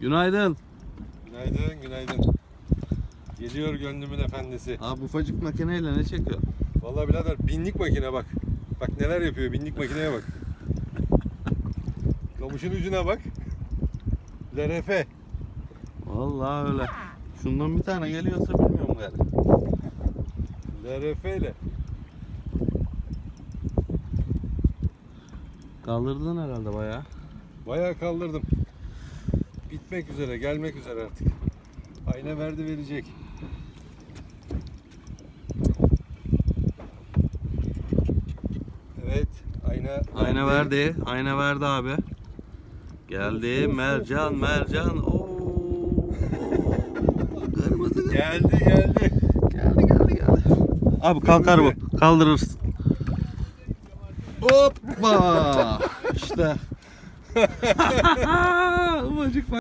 Günaydın. Günaydın, günaydın. Geliyor gönlümün efendisi. Abi ufacık makineyle ne çekiyor? Vallahi birader binlik makine bak. Bak neler yapıyor binlik makineye bak. Kamışın ucuna bak. LRF. Vallahi öyle. Şundan bir tane geliyorsa bilmiyorum galiba. LRF ile. Kaldırdın herhalde bayağı. Bayağı kaldırdım. Bitmek üzere, gelmek üzere artık. Ayna verdi verecek. Evet, ayna Ayna verdi. Ayna verdi abi. Geldi. Mercan, mercan. Oo. Kırmızı. Geldi, geldi. Geldi, geldi, geldi. Abi kalkar bu. Kaldırırsın. Hoppa. İşte. Ufacık